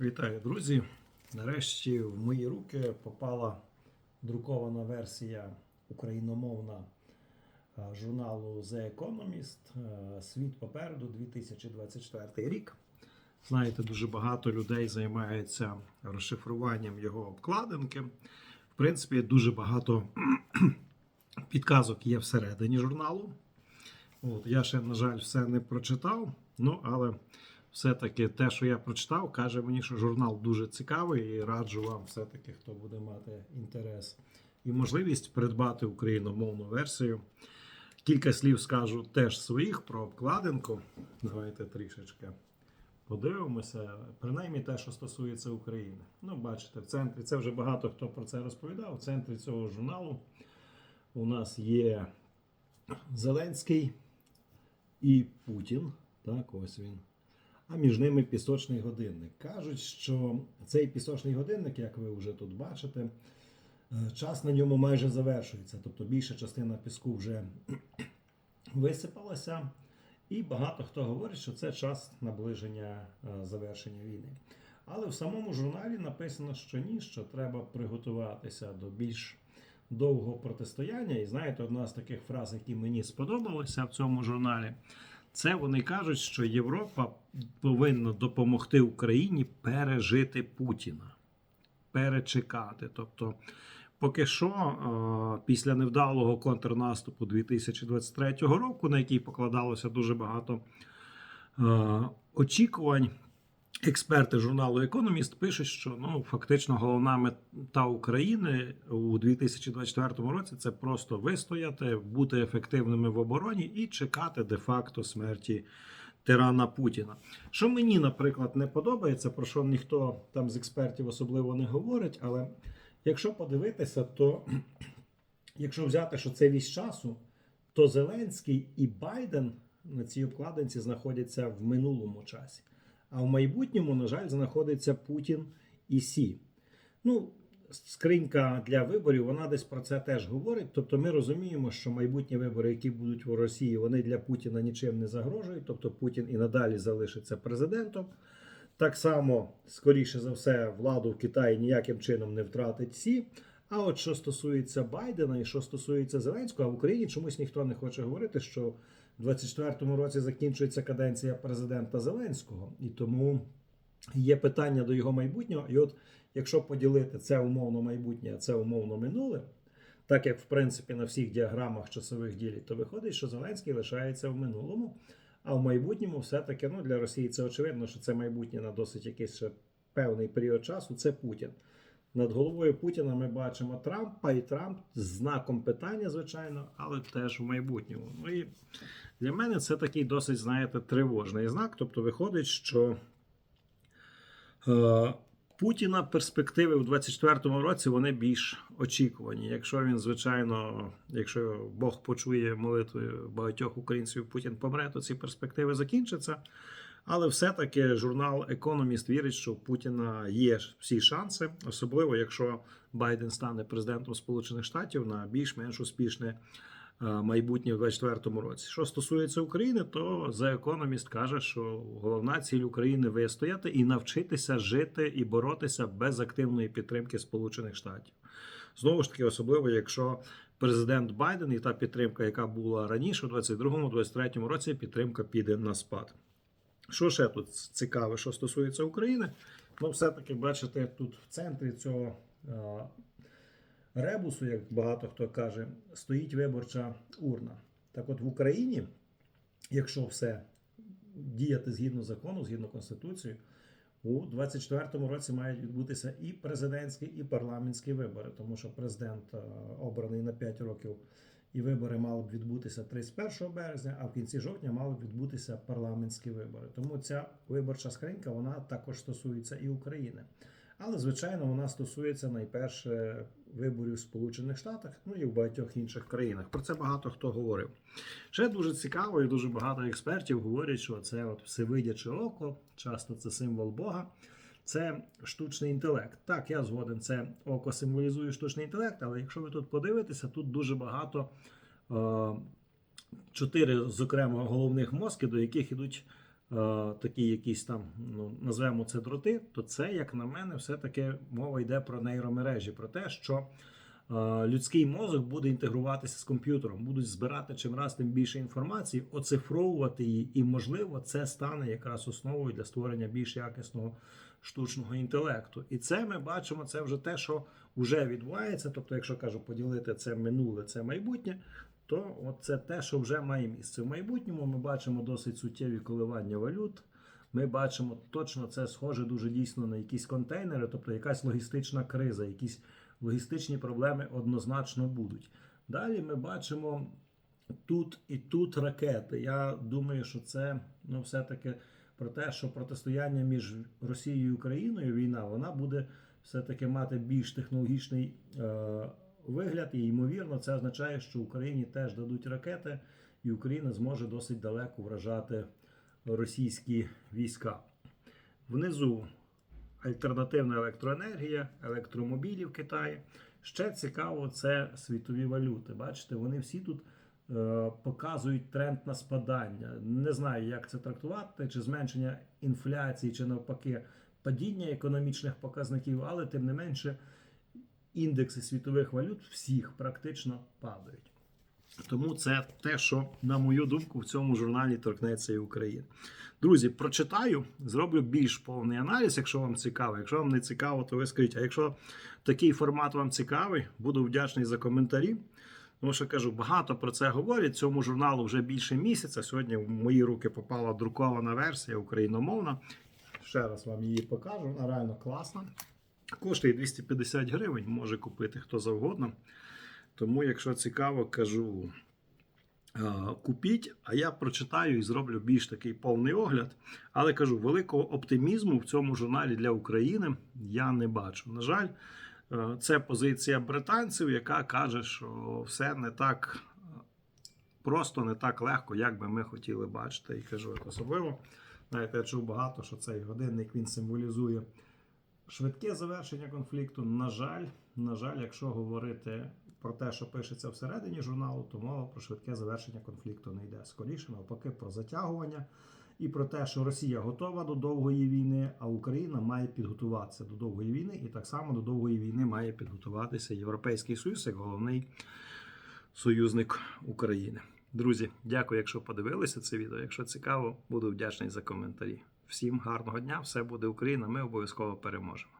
Вітаю, друзі! Нарешті в мої руки попала друкована версія україномовна е, журналу The Economist. Е, Світ попереду 2024 рік. Знаєте, дуже багато людей займається розшифруванням його обкладинки. В принципі, дуже багато підказок є всередині журналу. От, я ще, на жаль, все не прочитав. Ну, але все-таки те, що я прочитав, каже мені, що журнал дуже цікавий і раджу вам, все-таки, хто буде мати інтерес і можливість придбати україномовну версію. Кілька слів скажу теж своїх про обкладинку. Давайте трішечки подивимося. Принаймні те, що стосується України. Ну, бачите, в центрі це вже багато хто про це розповідав. В центрі цього журналу у нас є Зеленський і Путін. Так, ось він. А між ними пісочний годинник. Кажуть, що цей пісочний годинник, як ви вже тут бачите, е, час на ньому майже завершується. Тобто більша частина піску вже висипалася. І багато хто говорить, що це час наближення е, завершення війни. Але в самому журналі написано, що ні, що треба приготуватися до більш довгого протистояння. І знаєте, одна з таких фраз, які мені сподобалися в цьому журналі, це вони кажуть, що Європа повинна допомогти Україні пережити Путіна, перечекати. Тобто, поки що, після невдалого контрнаступу 2023 року, на який покладалося дуже багато очікувань. Експерти журналу Економіст пишуть, що ну фактично головна мета України у 2024 році це просто вистояти, бути ефективними в обороні і чекати де-факто смерті тирана Путіна. Що мені, наприклад, не подобається, про що ніхто там з експертів особливо не говорить, але якщо подивитися, то якщо взяти, що це вісь часу, то Зеленський і Байден на цій обкладинці знаходяться в минулому часі. А в майбутньому, на жаль, знаходиться Путін і Сі. Ну, скринька для виборів, вона десь про це теж говорить. Тобто ми розуміємо, що майбутні вибори, які будуть в Росії, вони для Путіна нічим не загрожують. Тобто Путін і надалі залишиться президентом. Так само, скоріше за все, владу в Китаї ніяким чином не втратить Сі. А от що стосується Байдена і що стосується Зеленського, а в Україні чомусь ніхто не хоче говорити, що в 24-му році закінчується каденція президента Зеленського, і тому є питання до його майбутнього. І от якщо поділити це умовно майбутнє, це умовно минуле, так як в принципі на всіх діаграмах часових ділять, то виходить, що Зеленський лишається в минулому, а в майбутньому все-таки ну, для Росії це очевидно, що це майбутнє на досить якийсь ще певний період часу. Це Путін. Над головою Путіна ми бачимо Трампа і Трамп з знаком питання, звичайно, але теж в майбутньому. Ну і для мене це такий досить, знаєте, тривожний знак. Тобто виходить, що е, Путіна перспективи в 24-му році вони більш очікувані. Якщо він, звичайно, якщо Бог почує молитви багатьох українців, Путін помре, то ці перспективи закінчаться. Але все-таки журнал Економіст вірить, що у Путіна є всі шанси, особливо якщо Байден стане президентом Сполучених Штатів на більш-менш успішне е, майбутнє в 2024 році. Що стосується України, то The Economist каже, що головна ціль України вистояти і навчитися жити і боротися без активної підтримки Сполучених Штатів. Знову ж таки, особливо якщо президент Байден і та підтримка, яка була раніше, у 2022-2023 році, підтримка піде на спад. Що ще тут цікаве, що стосується України? Ну, все-таки, бачите, тут в центрі цього е, ребусу, як багато хто каже, стоїть виборча урна. Так от в Україні, якщо все діяти згідно закону, згідно Конституції, у 24-му році мають відбутися і президентські, і парламентські вибори, тому що президент обраний на 5 років. І вибори мали б відбутися 31 березня, а в кінці жовтня мали б відбутися парламентські вибори. Тому ця виборча скринька вона також стосується і України. Але, звичайно, вона стосується найперше виборів в Сполучених Штатах, ну і в багатьох інших країнах. Про це багато хто говорив. Ще дуже цікаво, і дуже багато експертів говорять, що це от всевидяче око, часто це символ Бога. Це штучний інтелект. Так, я згоден, це око символізує штучний інтелект, але якщо ви тут подивитеся, тут дуже багато е, чотири, зокрема, головних мозки, до яких ідуть такі якісь там, ну, назвемо це дроти, то це, як на мене, все-таки мова йде про нейромережі, про те, що е, людський мозок буде інтегруватися з комп'ютером, будуть збирати чим раз тим більше інформації, оцифровувати її, і, можливо, це стане якраз основою для створення більш якісного штучного інтелекту. І це ми бачимо, це вже те, що вже відбувається. Тобто, якщо кажу, поділити це минуле, це майбутнє, то от це те, що вже має місце. В майбутньому ми бачимо досить суттєві коливання валют. Ми бачимо точно це схоже дуже дійсно на якісь контейнери, тобто якась логістична криза, якісь логістичні проблеми однозначно будуть. Далі ми бачимо тут і тут ракети. Я думаю, що це ну, все-таки про те, що протистояння між Росією і Україною війна, вона буде все-таки мати більш технологічний е, вигляд, і ймовірно, це означає, що Україні теж дадуть ракети, і Україна зможе досить далеко вражати російські війська. Внизу альтернативна електроенергія, електромобілі в Китаї. Ще цікаво, це світові валюти. Бачите, вони всі тут показують тренд на спадання. Не знаю, як це трактувати, чи зменшення інфляції, чи навпаки падіння економічних показників, але тим не менше індекси світових валют всіх практично падають. Тому це те, що, на мою думку, в цьому журналі торкнеться і України. Друзі, прочитаю, зроблю більш повний аналіз, якщо вам цікаво. Якщо вам не цікаво, то ви скажіть. А якщо такий формат вам цікавий, буду вдячний за коментарі. Тому що кажу, багато про це говорять. Цьому журналу вже більше місяця. Сьогодні в мої руки попала друкована версія україномовна. Ще раз вам її покажу. Вона реально класна. Коштує 250 гривень, може купити хто завгодно. Тому, якщо цікаво, кажу. е, Купіть, а я прочитаю і зроблю більш такий повний огляд. Але кажу, великого оптимізму в цьому журналі для України я не бачу. На жаль, це позиція британців, яка каже, що все не так е, просто, не так легко, як би ми хотіли бачити. І кажу, от особливо, знаєте, я чув багато, що цей годинник він символізує швидке завершення конфлікту. На жаль, на жаль, якщо говорити про те, що пишеться всередині журналу, то мова про швидке завершення конфлікту не йде. Скоріше, навпаки, про затягування і про те, що Росія готова до довгої війни, а Україна має підготуватися до довгої війни, і так само до довгої війни має підготуватися Європейський Союз як головний союзник України. Друзі, дякую, якщо подивилися це відео. Якщо цікаво, буду вдячний за коментарі. Всім гарного дня, все буде Україна. Ми обов'язково переможемо.